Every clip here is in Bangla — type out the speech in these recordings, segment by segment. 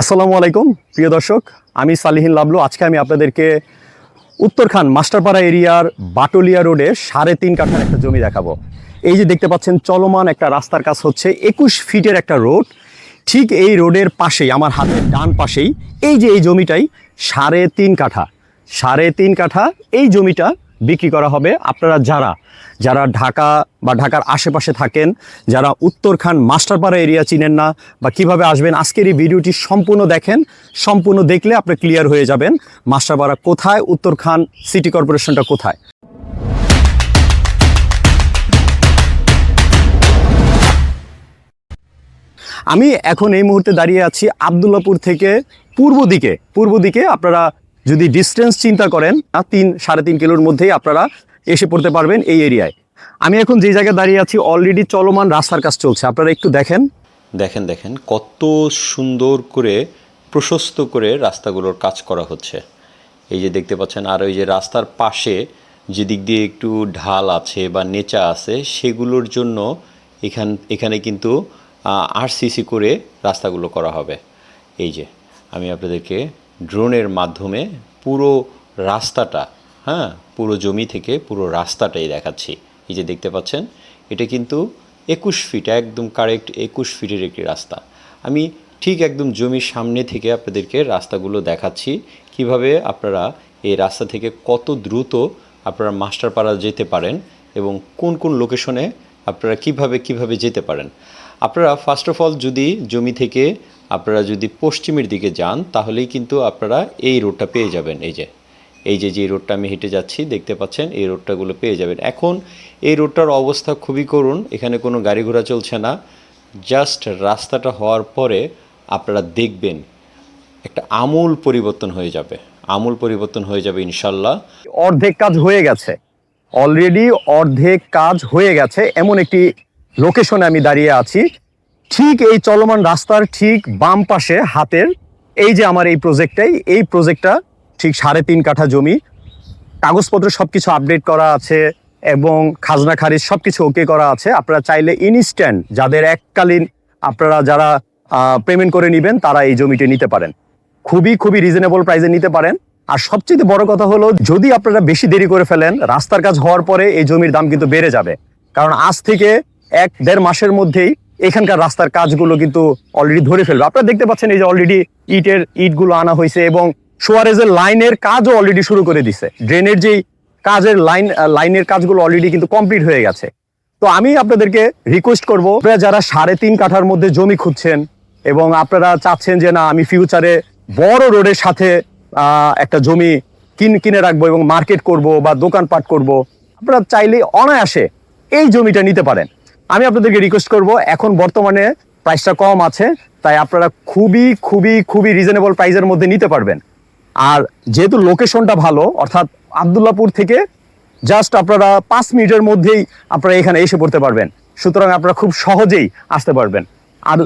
আসসালামু আলাইকুম, প্রিয় দর্শক। আমি সালিহিন লাবলু। আজকে আমি আপনাদেরকে উত্তরখান মাস্টারপাড়া এরিয়ার বাটলিয়া রোডে সাড়ে তিন কাঠার একটা জমি দেখাবো। এই যে দেখতে পাচ্ছেন, চলমান একটা রাস্তার কাজ হচ্ছে একুশ ফিটের একটা রোড। ঠিক এই রোডের পাশেই, আমার হাতের ডান পাশেই, এই যে এই জমিটাই সাড়ে তিন কাঠা। সাড়ে তিন কাঠা, এই জমিটা বিক্রি করা হবে। আপনারা যারা যারা ঢাকা বা ঢাকার আশেপাশে থাকেন, যারা উত্তরখান মাস্টারপাড়া এরিয়া চিনেন না বা কীভাবে আসবেন, আজকের এই ভিডিওটি সম্পূর্ণ দেখেন। সম্পূর্ণ দেখলে আপনি ক্লিয়ার হয়ে যাবেন মাস্টারপাড়া কোথায়, উত্তরখান সিটি কর্পোরেশনটা কোথায়। আমি এখন এই মুহূর্তে দাঁড়িয়ে আছি আবদুল্লাপুর থেকে পূর্ব দিকে। পূর্ব দিকে আপনারা যদি ডিস্টেন্স চিন্তা করেন আহ, তিন সাড়ে তিন কিলোর মধ্যেই আপনারা এসে পড়তে পারবেন এই এরিয়ায়। আমি এখন যে জায়গায় দাঁড়িয়ে আছি অলরেডি চলমান রাস্তার কাজ চলছে। আপনারা একটু দেখেন। দেখেন দেখেন কত সুন্দর করে প্রশস্ত করে রাস্তাগুলোর কাজ করা হচ্ছে। এই যে দেখতে পাচ্ছেন আর ওই যে রাস্তার পাশে যে দিক দিয়ে একটু ঢাল আছে বা নেচা আছে সেগুলোর জন্য এখান এখানে কিন্তু আরসিসি করে রাস্তাগুলো করা হবে। এই যে আমি আপনাদেরকে ড্রোনের মাধ্যমে পুরো রাস্তাটা হ্যাঁ পুরো জমি থেকে পুরো রাস্তাটাই দেখাচ্ছি। এই যে দেখতে পাচ্ছেন, এটা কিন্তু একুশ ফিট একদম কারেক্ট একুশ ফিটের একটি রাস্তা। আমি ঠিক একদম জমির সামনে থেকে আপনাদেরকে রাস্তাগুলো দেখাচ্ছি, কীভাবে আপনারা এই রাস্তা থেকে কত দ্রুত আপনারা মাস্টারপাড়া যেতে পারেন এবং কোন কোন লোকেশনে আপনারা কীভাবে কীভাবে যেতে পারেন। আপনারা ফার্স্ট অফ অল যদি জমি থেকে আপনারা যদি পশ্চিমের দিকে যান, তাহলেই কিন্তু আপনারা এই রোডটা পেয়ে যাবেন। এই যে এই যে যে রোডটা আমি হেঁটে যাচ্ছি, দেখতে পাচ্ছেন, এই রোডটাগুলো পেয়ে যাবেন। এখন এই রোডটার অবস্থা খুবই করুন এখানে কোনো গাড়ি ঘোড়া চলছে না। জাস্ট রাস্তাটা হওয়ার পরে আপনারা দেখবেন একটা আমূল পরিবর্তন হয়ে যাবে। আমূল পরিবর্তন হয়ে যাবে ইনশাল্লাহ অর্ধেক কাজ হয়ে গেছে। অলরেডি অর্ধেক কাজ হয়ে গেছে। এমন একটি লোকেশনে আমি দাঁড়িয়ে আছি। ঠিক এই চলমান রাস্তার ঠিক বাম পাশে হাতের এই যে আমার এই প্রজেক্টটাই এই প্রজেক্টটা ঠিক সাড়ে তিন কাঠা জমি। কাগজপত্র সব কিছু আপডেট করা আছে এবং খাজনা খারিজ সব কিছু ওকে করা আছে। আপনারা চাইলে ইনস্ট্যান্ট যাদের এককালীন আপনারা যারা পেমেন্ট করে নেবেন, তারা এই জমিটি নিতে পারেন। খুবই খুবই রিজনেবল প্রাইসে নিতে পারেন। আর সবচেয়ে বড় কথা হলো, যদি আপনারা বেশি দেরি করে ফেলেন, রাস্তার কাজ হওয়ার পরে এই জমির দাম কিন্তু বেড়ে যাবে। কারণ আজ থেকে এক দেড় মাসের মধ্যেই এখানকার রাস্তার কাজগুলো কিন্তু অলরেডি ধরে ফেলবে। আপনারা দেখতে পাচ্ছেন এই যে অলরেডি ইটের ইটগুলো আনা হয়েছে এবং সোয়ারেজের লাইনের কাজও অলরেডি শুরু করে দিছে। ড্রেনের যেই কাজের লাইন লাইনের কাজগুলো অলরেডি কিন্তু কমপ্লিট হয়ে গেছে। তো আমি আপনাদেরকে রিকোয়েস্ট করব, আপনারা যারা সাড়ে তিন কাঠার মধ্যে জমি খুঁজছেন এবং আপনারা চাচ্ছেন যে না, আমি ফিউচারে বড় রোডের সাথে একটা জমি কিন, কিনে রাখব এবং মার্কেট করব বা দোকানপাট করব, আপনারা চাইলে অনায়াসে এই জমিটা নিতে পারেন। আমি আপনাদেরকে রিকোয়েস্ট করব, এখন বর্তমানে প্রাইসটা কম আছে, তাই আপনারা খুবই খুবই খুবই রিজনেবল প্রাইসের মধ্যে নিতে পারবেন। আর যেহেতু লোকেশনটা ভালো, অর্থাৎ আবদুল্লাপুর থেকে জাস্ট আপনারা পাঁচ মিনিটের মধ্যেই আপনারা এখানে এসে পড়তে পারবেন। সুতরাং আপনারা খুব সহজেই আসতে পারবেন। আর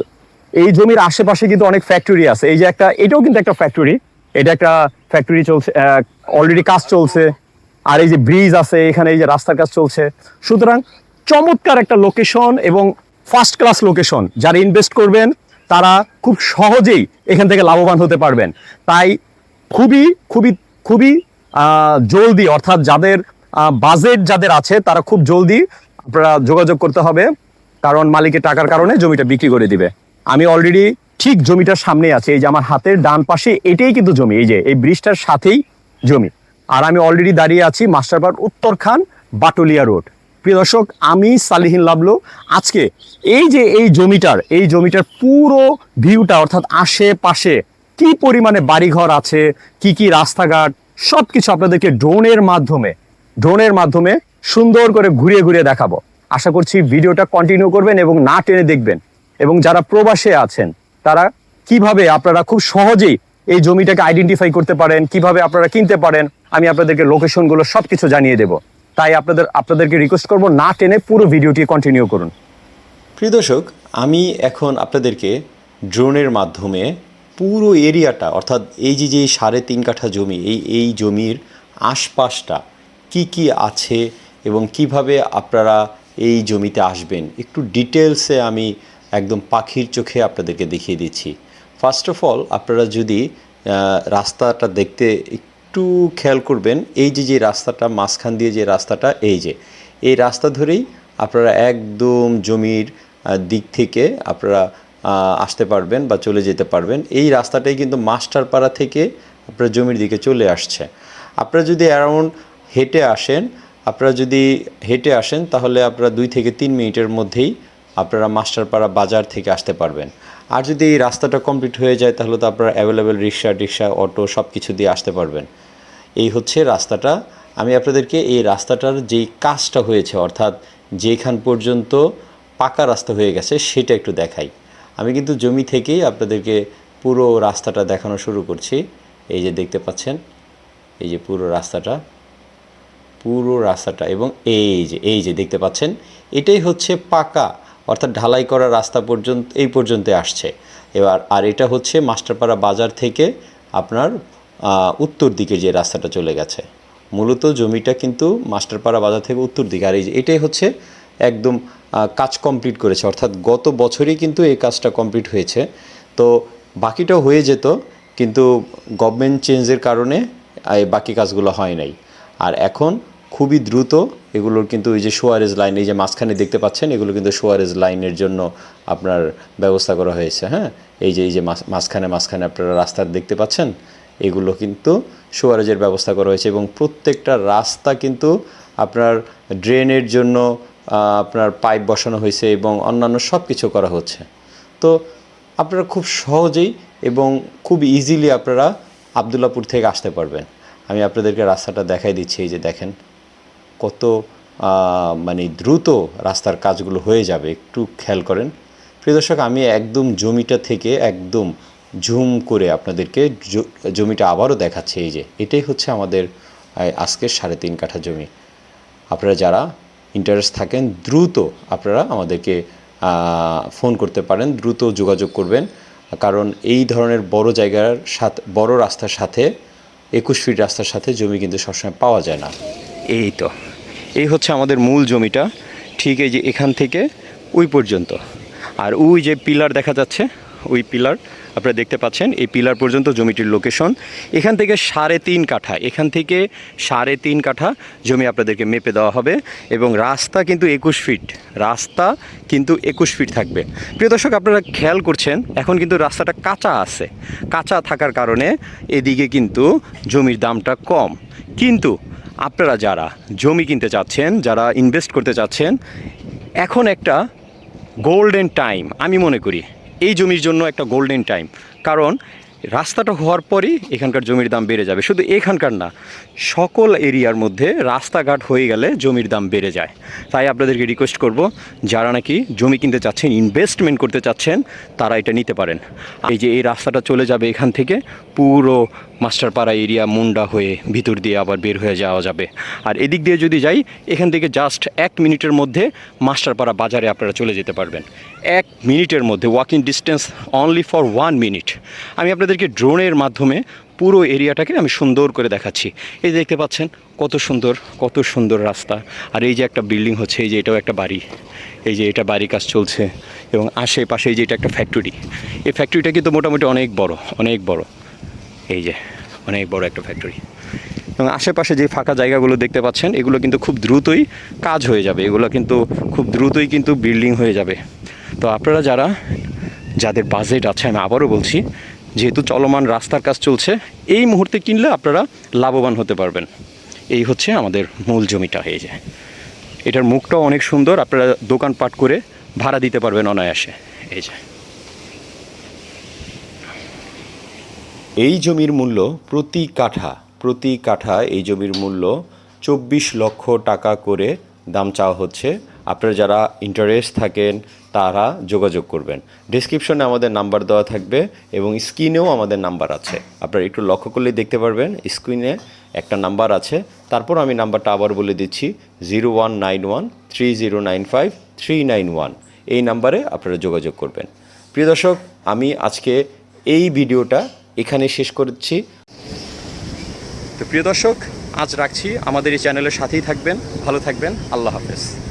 এই জমির আশেপাশে কিন্তু অনেক ফ্যাক্টরি আছে। এই যে একটা, এটাও কিন্তু একটা ফ্যাক্টরি এটা একটা ফ্যাক্টরি চলছে অলরেডি কাজ চলছে। আর এই যে ব্রিজ আছে, এখানে এই যে রাস্তার কাজ চলছে। সুতরাং চমৎকার একটা লোকেশন এবং ফার্স্ট ক্লাস লোকেশন যারা ইনভেস্ট করবেন, তারা খুব সহজেই এখান থেকে লাভবান হতে পারবেন। তাই খুবই খুবই খুবই জলদি, অর্থাৎ যাদের বাজেট যাদের আছে, তারা খুব জলদি আপনারা যোগাযোগ করতে হবে, কারণ মালিকের টাকার কারণে জমিটা বিক্রি করে দিবে। আমি অলরেডি ঠিক জমিটার সামনে আছে, এই যে আমার হাতের ডান পাশে এটাই কিন্তু জমি, এই যে, এই ব্রিজটার সাথেই জমি। আর আমি অলরেডি দাঁড়িয়ে আছি মাস্টারপাড় উত্তরখান বাটুলিয়া রোড প্রিয় দর্শক, আমি সালিহিন লাবলু। আজকে এই যে এই জমিটার এই জমিটার পুরো ভিউটা, অর্থাৎ আশেপাশে কি পরিমাণে বাড়িঘর আছে, কি কি রাস্তাঘাট সব কিছু আপনাদেরকে ড্রোনের মাধ্যমে ড্রোনের মাধ্যমে সুন্দর করে ঘুরিয়ে ঘুরিয়ে দেখাবো। আশা করছি ভিডিওটা কন্টিনিউ করবেন এবং না টেনে দেখবেন। এবং যারা প্রবাসে আছেন, তারা কীভাবে আপনারা খুব সহজেই এই জমিটাকে আইডেন্টিফাই করতে পারেন, কীভাবে আপনারা কিনতে পারেন, আমি আপনাদেরকে লোকেশনগুলো সব কিছু জানিয়ে দেব। তাই আপনাদের, আপনাদেরকে রিকোয়েস্ট করব না টেনে পুরো ভিডিওটি কন্টিনিউ করুন। প্রিয় দর্শক, আমি এখন আপনাদেরকে ড্রোনের মাধ্যমে পুরো এরিয়াটা অর্থাৎ এই যে যে সাড়ে তিন কাঠা জমি, এই এই জমির আশপাশটা কি কি আছে এবং কীভাবে আপনারা এই জমিতে আসবেন, একটু ডিটেলসে আমি একদম পাখির চোখে আপনাদেরকে দেখিয়ে দিচ্ছি। ফার্স্ট অফ অল আপনারা যদি রাস্তাটা দেখতে একটু খেয়াল করবেন, এই যে যে রাস্তাটা, মাঝখান দিয়ে যে রাস্তাটা, এই যে, এই রাস্তা ধরেই আপনারা একদম জমির দিক থেকে আপনারা আসতে পারবেন বা চলে যেতে পারবেন। এই রাস্তাটাই কিন্তু মাস্টারপাড়া থেকে আপনার জমির দিকে চলে আসছে। আপনারা যদি অ্যারাউন্ড হেঁটে আসেন, আপনারা যদি হেঁটে আসেন, তাহলে আপনারা দুই থেকে তিন মিনিটের মধ্যেই আপনারা মাস্টারপাড়া বাজার থেকে আসতে পারবেন। আর যদি এই রাস্তাটা কমপ্লিট হয়ে যায়, তাহলে তো আপনারা অ্যাভেলেবেল রিক্সা, টিক্সা, অটো সব কিছু দিয়ে আসতে পারবেন। এই হচ্ছে রাস্তাটা। আমি আপনাদেরকে এই রাস্তাটার যেই কাজটা হয়েছে, অর্থাৎ যেখান পর্যন্ত পাকা রাস্তা হয়ে গেছে, সেটা একটু দেখাই। আমি কিন্তু জমি থেকেই আপনাদেরকে পুরো রাস্তাটা দেখানো শুরু করছি। এই যে দেখতে পাচ্ছেন, এই যে পুরো রাস্তাটা। পুরো রাস্তাটা এবং এই যে এই যে দেখতে পাচ্ছেন, এটাই হচ্ছে পাকা, অর্থাৎ ঢালাই করা রাস্তা পর্যন্ত, এই পর্যন্ত আসছে। এবার, আর এটা হচ্ছে মাস্টারপাড়া বাজার থেকে আপনার উত্তর দিকে যে রাস্তাটা চলে গেছে। মূলত জমিটা কিন্তু মাস্টারপাড়া বাজার থেকে উত্তর দিকে। আর এই এটাই হচ্ছে একদম কাজ কমপ্লিট করেছে। অর্থাৎ গত বছরই কিন্তু এই কাজটা কমপ্লিট হয়েছে। তো বাকিটাও হয়ে যেত, কিন্তু গভর্নমেন্ট চেঞ্জের কারণে এই বাকি কাজগুলো হয় নাই। আর এখন খুবই দ্রুত এগুলোর কিন্তু এই যে সোয়ারেজ লাইন এই যে মাঝখানে দেখতে পাচ্ছেন, এগুলো কিন্তু সোয়ারেজ লাইনের জন্য আপনার ব্যবস্থা করা হয়েছে হ্যাঁ? এই যে এই যে মাঝখানে মাঝখানে আপনারা রাস্তা দেখতে পাচ্ছেন এগুলো কিন্তু সুয়ারেজের ব্যবস্থা করা হয়েছে এবং প্রত্যেকটা রাস্তা কিন্তু আপনার ড্রেনের জন্য আপনার পাইপ বসানো হয়েছে এবং অন্যান্য সব কিছু করা হচ্ছে। তো আপনারা খুব সহজেই এবং খুব ইজিলি আপনারা আবদুল্লাপুর থেকে আসতে পারবেন। আমি আপনাদেরকে রাস্তাটা দেখাই দিচ্ছি, এই যে দেখেন কত মানে দ্রুত রাস্তার কাজগুলো হয়ে যাবে। একটু খেয়াল করেন। প্রিয় দর্শক, আমি একদম জমিটা থেকে একদম ঝুম করে আপনাদেরকে জমিটা আবারও দেখাচ্ছে এই যে, এটাই হচ্ছে আমাদের আজকের সাড়ে তিন কাঠা জমি। আপনারা যারা ইন্টারেস্ট থাকেন, দ্রুত আপনারা আমাদেরকে ফোন করতে পারেন, দ্রুত যোগাযোগ করবেন। কারণ এই ধরনের বড় জায়গার সাথে, বড় রাস্তার সাথে, একুশ ফিট রাস্তার সাথে জমি কিন্তু সবসময় পাওয়া যায় না। এই তো। এই হচ্ছে আমাদের মূল জমিটা। ঠিক এই যে এখান থেকে ওই পর্যন্ত। আর ওই যে পিলার দেখা যাচ্ছে ওই পিলার, আপনারা দেখতে পাচ্ছেন, এই পিলার পর্যন্ত জমিটির লোকেশন এখান থেকে সাড়ে তিন কাঠা, এখান থেকে সাড়ে তিন কাঠা জমি আপনাদেরকে মেপে দেওয়া হবে এবং রাস্তা কিন্তু একুশ ফিট রাস্তা কিন্তু একুশ ফিট থাকবে। প্রিয় দর্শক, আপনারা খেয়াল করছেন, এখন কিন্তু রাস্তাটা কাঁচা আছে। কাঁচা থাকার কারণে এদিকে কিন্তু জমির দামটা কম। কিন্তু আপনারা যারা জমি কিনতে চাচ্ছেন, যারা ইনভেস্ট করতে চাচ্ছেন, এখন একটা গোল্ডেন টাইম আমি মনে করি এই জমির জন্য একটা গোল্ডেন টাইম কারণ রাস্তাটা হওয়ার পরই এখানকার জমির দাম বেড়ে যাবে। শুধু এখানকার না, সকল এরিয়ার মধ্যে রাস্তাঘাট হয়ে গেলে জমির দাম বেড়ে যায়। তাই আপনাদেরকে রিকোয়েস্ট করব, যারা নাকি জমি কিনতে চাচ্ছেন ইনভেস্টমেন্ট করতে চাচ্ছেন, তারা এটা নিতে পারেন। এই যে এই রাস্তাটা চলে যাবে এখান থেকে, পুরো মাস্টারপাড়া এরিয়া মুন্ডা হয়ে ভিতর দিয়ে আবার বের হয়ে যাওয়া যাবে। আর এদিক দিয়ে যদি যাই, এখান থেকে জাস্ট এক মিনিটের মধ্যে মাস্টারপাড়া বাজারে আপনারা চলে যেতে পারবেন। এক মিনিটের মধ্যে walking distance only for one minute আমি আপনাদেরকে ড্রোনের মাধ্যমে পুরো এরিয়াটাকে আমি সুন্দর করে দেখাচ্ছি। এই দেখতে পাচ্ছেন, কত সুন্দর কত সুন্দর রাস্তা। আর এই যে একটা বিল্ডিং হচ্ছে, এই যে এটাও একটা বাড়ি। এই যে এটা বাড়ি কাজ চলছে এবং আশেপাশে এই যে এটা একটা ফ্যাক্টরি। এই ফ্যাক্টরিটা কিন্তু মোটামুটি অনেক বড় অনেক বড়। এই যে, অনেক বড় একটা ফ্যাক্টরি। এবং আশেপাশে যে ফাঁকা জায়গাগুলো দেখতে পাচ্ছেন, এগুলো কিন্তু খুব দ্রুতই কাজ হয়ে যাবে। এগুলো কিন্তু খুব দ্রুতই কিন্তু বিল্ডিং হয়ে যাবে। তো আপনারা যারা, যাদের বাজেট আছে, আমি আবারও বলছি যেহেতু চলমান রাস্তার কাজ চলছে, এই মুহূর্তে কিনলে আপনারা লাভবান হতে পারবেন। এই হচ্ছে আমাদের মূল জমিটা হয়ে যায় এটার মুখটাও অনেক সুন্দর, আপনারা দোকানপাট করে ভাড়া দিতে পারবেন অনায়াসে, এই যে। এই জমির মূল্য প্রতি কাঠা প্রতি কাঠা এই জমির মূল্য চব্বিশ লক্ষ টাকা করে দাম চাওয়া হচ্ছে। আপনারা যারা ইন্টারেস্ট থাকেন, তারা যোগাযোগ করবেন। ডিসক্রিপশনে আমাদের নাম্বার দেওয়া থাকবে এবং স্ক্রিনেও আমাদের নাম্বার আছে। আপনারা একটু লক্ষ্য করলেই দেখতে পারবেন স্ক্রিনে একটা নাম্বার আছে। তারপর আমি নাম্বারটা আবার বলে দিচ্ছি zero one nine one three zero nine five three nine one এই নাম্বারে আপনারা যোগাযোগ করবেন। প্রিয় দর্শক, আমি আজকে এই ভিডিওটা এখানে শেষ করছি। তো প্রিয় দর্শক আজ রাখছি। আমাদের এই চ্যানেলের সাথেই থাকবেন ভালো থাকবেন। আল্লাহ হাফেজ।